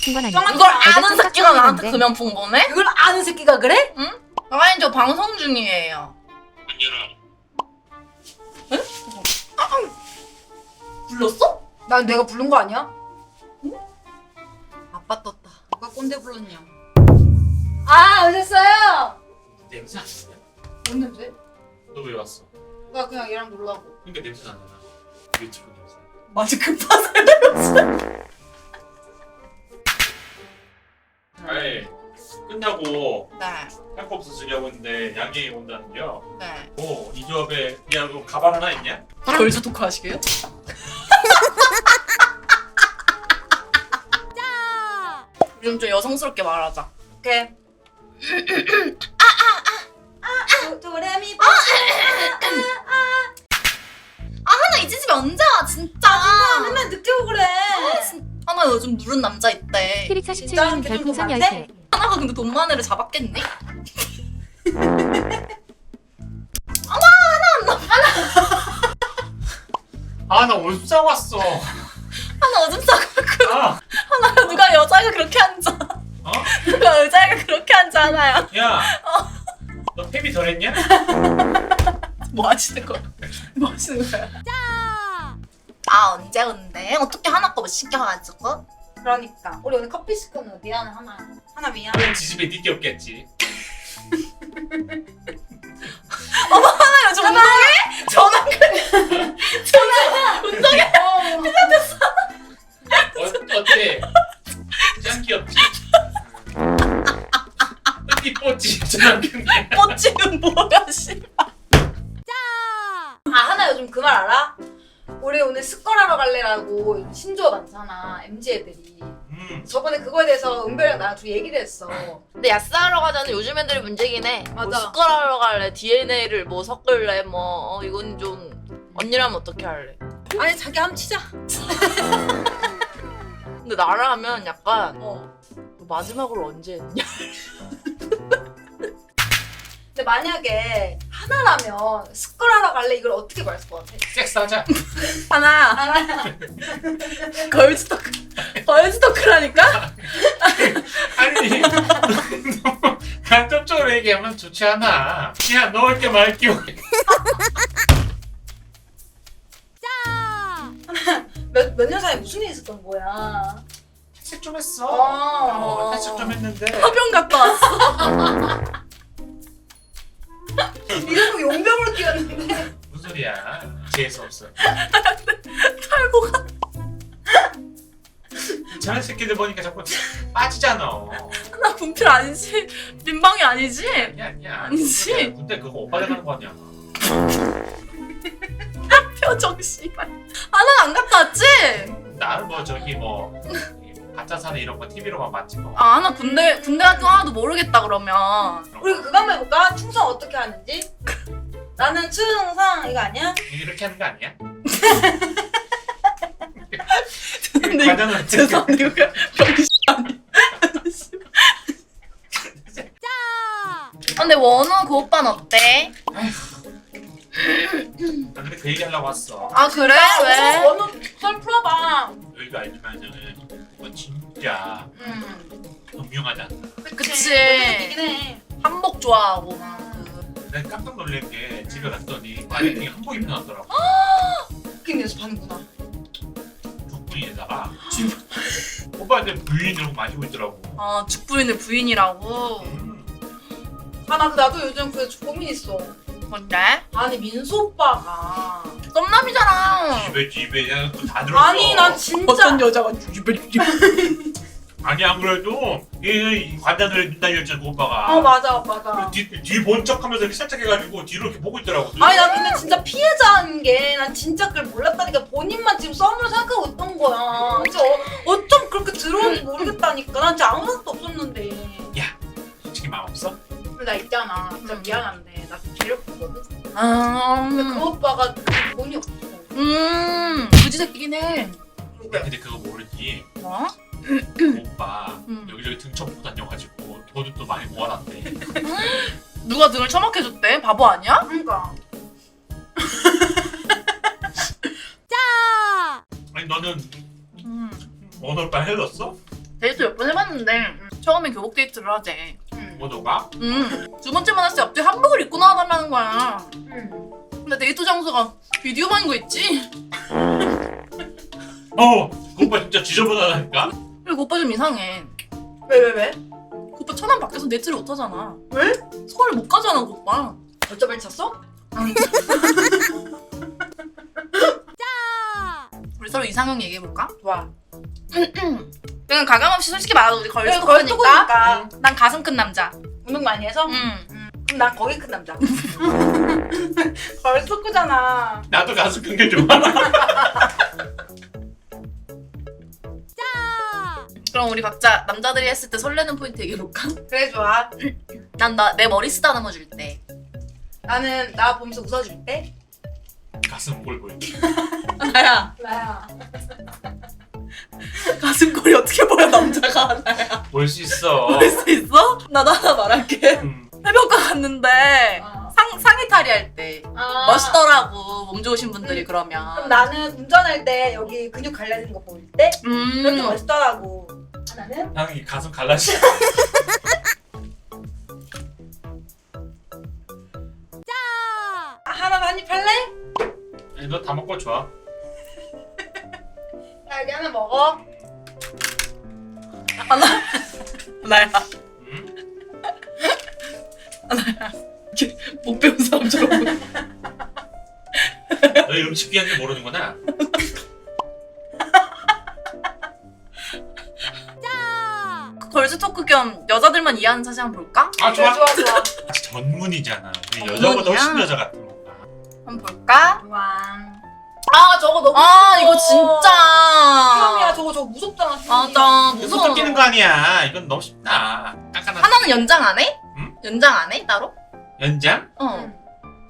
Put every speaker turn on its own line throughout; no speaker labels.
미친 건
그걸
어제
아는 새끼가 나한테. 금연풍 보내?
이걸 아는 새끼가 그래?
아니 저 방송 중이에요. 불렀어?
난 내가 부른 거 아니야? 아빠 떴다. 누가 꼰대 불렀냐? 아 오셨어요?
냄새 안 나냐?
뭔 냄새?
너왜 왔어?
나 그냥 얘랑 놀라고.
그러니까 냄새 안 나나? 유튜브 냄새.
마치 급하세요.
끝나고
네,
한컵 쓰려고 했는데 양갱이 온다는데요.
네.
오, 이 조합에 야, 너 가발 하나 있냐?
걸즈 토크 하시게요? 요즘 좀 여성스럽게 말하자.
오케이. 도- 도레미 파.
하나 이 집에 언제 와 진짜.
아, 맨날 늦게 오고 그래.
하나 요즘 누른 남자 있대.
피릭
진짜
47님
이렇게 좀
별풍선
많대?
10개.
하나가 근데 돈만 애를 잡았겠니?
아, 나 오줌 왔어.
하나 오줌 싸고
아,
하나 누가 여자가 그렇게 앉아.
어?
누가 여자가 그렇게 앉잖아요.
야, 너 팸이 덜했냐?
뭐 하시는 거야? 뭐 하시는 거야? 아 언제 온대? 어떻게 하나 거뭐 시켜가지고?
그러니까 우리 오늘 커피 시켰는 미안해 하나. 하나 미안.
그럼 지집에 니게 없겠지.
하나 요즘 운동해? 전화 운동해?
어, 어때? 짱 귀엽지? 이뻤지? 짱 근데.
뻗지는 뭐야 씨.
요즘 신조어 많잖아 MZ 애들이.
음,
저번에 그거에 대해서 은별이랑 나랑 둘이 얘기를 했어.
근데 야스하러 가자는 요즘 애들이 문제긴 해. 뭐
맞아.
숟가락하러 갈래? DNA를 뭐 섞을래? 뭐 어, 이건 좀 언니라면 어떻게 할래?
아니 자기 함 치자.
근데 나랑 하면 약간
어.
너 마지막으로 언제 했냐?
근데 만약에 하나라면 스컬하러 갈래 이걸 어떻게 말할 것 같아?
섹스하자.
하나
하나.
걸즈 토크 걸즈 토크라니까?
아니, 너무 간접적으로 얘기하면 좋지 않아. 그냥 넣을게 말게.
몇몇 년 사이 에 무슨 일 있었던 거야?
탈색 좀 했어.
어.
어, 탈색 좀 했는데.
화병 갔다 왔어.
소리야? 재수 없어.
탈모가
저런 새끼들 보니까 자꾸 빠지잖아.
나 분필 아니지? 민방이 아니지?
아니야, 아니야.
아니지.
야, 근데 그거 오빠가 하는 거 아니야?
표정 씨발. 하나 안 갔다 왔지?
나는 뭐 저기 뭐 가짜 사는 이런 거 TV로만 봤지 뭐.
아 하나 군대 군대 같은 거 하나도 모르겠다 그러면.
우리 그거 한번 해볼까? 충성 어떻게 하는지? 나는 충성 이거 아니야?
이렇게 하는 거 아니야?
근데
과자는
죄송한데 이거 병신 아니. 근데 원우 그 오빠는 어때?
나 근데 그 얘기 하려고 왔어.
아 그래? 왜?
원우 썰 풀어봐.
여기가 알지만은 이건 진짜
음.
음흉하지 않나.
그치.
이긴 해.
한복 좋아하고.
내가 깜짝 놀란 게 집에 갔더니 마네킹이 한복 입고 나왔더라고.
웃긴 연습하는구나.
북부인에다가 오빠한테 부인이라고 마시고 있더라고.
아 죽부인을 부인이라고.
음.
아, 나 그- 나도 요즘 그 고민 있어.
뭔데?
아니, 민수 오빠가.
썸남이잖아.
집에 집에 그냥 또다 들었어.
아니, 난 진짜.
여자가 죽이배
아니 안 그래도 이 관단을 눈다렸잖아 그 오빠가.
어, 맞아, 맞아.
뒤본 척 하면서 이렇게 살짝 해가지고 뒤로 이렇게 보고 있더라고.
아니, 나 근데 진짜 피해자인 게, 난 진짜 그걸 몰랐다니까. 본인만 지금 썸으로 생각하고 있던 거야. 진짜 어, 어쩜 그렇게 들어오는지 모르겠다니까. 난 진짜 아무 생각도 없었는데.
솔직히 마음 없어?
나 있잖아. 진짜
음.
미안한데. 나 괴롭혔거든.
아,
근데 그 오빠가 돈이 없어.
음, 무지 새끼긴 해.
근데 그거 모르지.
뭐?
그 오빠
음.
여기저기 등쳐보고 다녀가지고 돈을 또 많이 모아놨대.
누가 등을 처먹해줬대? 바보 아니야?
그러니까.
아니 너는
음.
오늘 오빠 헤어졌어?
데이트 몇 번 해봤는데 처음에 교복 데이트를 하재.
응.
모두가
음. 두 번째 만났을 때 갑자기 한복을 입고 나와달라는 거야.
응.
근데 데이트 장소가 비디오방인 거 있지?
어, 그 오빠 진짜 지저분하다니까?
그리고 오빠 좀 이상해.
왜, 왜, 왜?
그 오빠 천안 밖에서 데이트를 못 하잖아.
왜?
서울 못 가잖아, 그 오빠.
어쩌면 쳤어?
우리 서로 이상형 얘기해볼까?
좋아.
그냥 가감없이 솔직히 말하자 우리 걸스
거의
토크니까
토크니까.
난 가슴 큰 남자
운동 많이 해서?
응
그럼 난 거기 큰 남자. 크잖아.
나도 가수 큰게 좋아.
그럼 우리 각자 남자들이 했을 때 설레는 포인트 얘기해볼까?
그래, 좋아.
난 나 내 머리 쓰다듬어 줄 때
나는 나 보면서 웃어줄 때.
가슴 꼴 보여.
나야
나야.
가슴골이 어떻게 보여 남자가 나야
볼수 있어.
볼 수 있어? 나도 하나 말할게
음.
해변가 갔는데
어.
상, 상의탈이 할 때
아.
멋있더라고 몸 좋으신 분들이 그러면
그럼 나는 운전할 때 여기 근육 갈라진 거 보일 때 그렇게
음
멋있더라고. 나는
나는 이 가슴 갈라지.
아, 하나 한입 할래?
너 다 먹고 좋아.
나 여기 하나 먹어.
하나 나야
음?
못 배운 사람처럼
너 음식 귀한 줄 모르는구나.
겸 여자들만 이해하는 사진 한번 볼까?
아
좋아
좋아.
좋아.
전문이잖아. 우리
전문이야?
여자보다 훨씬 여자 같은 건가.
한번 볼까?
좋아. 아 저거 너무
아
무서워.
이거 진짜
처음이야 저거 저거 무섭잖아.
맞아 무서워
끼는 거 아니야. 이건 너무 쉽다. 깐깐한
하나는 연장 안 해?
응?
연장 안 해? 따로?
연장?
어
응.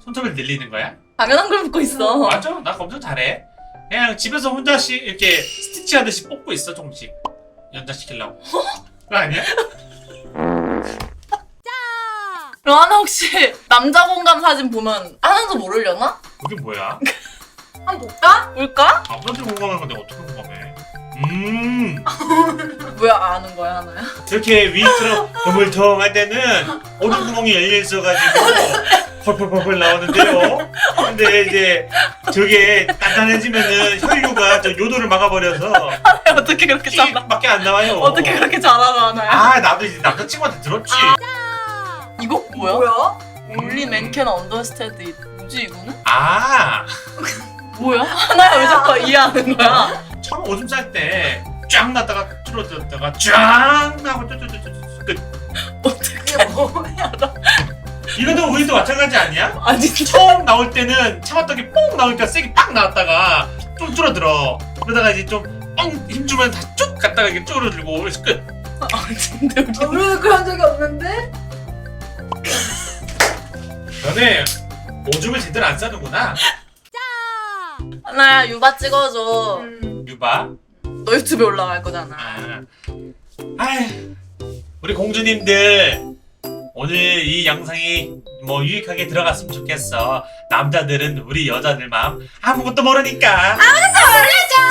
손톱을 늘리는 거야?
당연한 걸 묻고 있어
맞아. 나 검정 잘해. 그냥 집에서 혼자씩 이렇게 스티치 하듯이 뽑고 있어 조금씩. 연장 시키려고. 아니야?
그럼 하나 혹시 남자 공감 사진 보면 하나도 모르려나?
그게 뭐야?
한 번 볼까?
뭘까?
남자들 공감하는 건데 어떻게 공감해? 음
뭐야 아는 거야 하나야?
저렇게 위처럼 버물통할 때는 오른 구멍이 열려 있어가지고 펄펄펄펄 나오는데요. 근데 이제 저게 단단해지면은 혈류가 저 요도를 막아버려서
어떻게 그렇게 잘하
밖에 안 나와요.
어떻게 그렇게 잘하나 하나야?
아 나도 이제 남자친구한테 들었지.
이거 뭐야?
뭐야?
올리 맨캔 언더스탠드 뭐지 이거는?
아
뭐야? 하나야 왜 자꾸 이해하는 거야?
처음 오줌 쌀 때 쫙 났다가 줄어들었다가 쫙 나고 쭈쭈쭈쭈 끝.
어떻게 뭐야?
이것도 우리도 마찬가지 아니야?
아니
처음 나올 때는 참았던 게뽕 나오니까 세게 빡 나왔다가 좀 줄어들어. 그러다가 이제 좀뻥 힘 주면 다시 쭉 갔다가 이게 줄어들고 그래서 끝.
아 근데 우리
아, 우리는 그런 적이 없는데?
너네 오줌을 제대로 안 싸는구나.
하나야 유바 찍어줘
음.
유바.
너 유튜브에 올라갈 거잖아
아. 아휴. 우리 공주님들 오늘 이 영상이 뭐 유익하게 들어갔으면 좋겠어. 남자들은 우리 여자들 마음 아무것도 모르니까.
모르죠.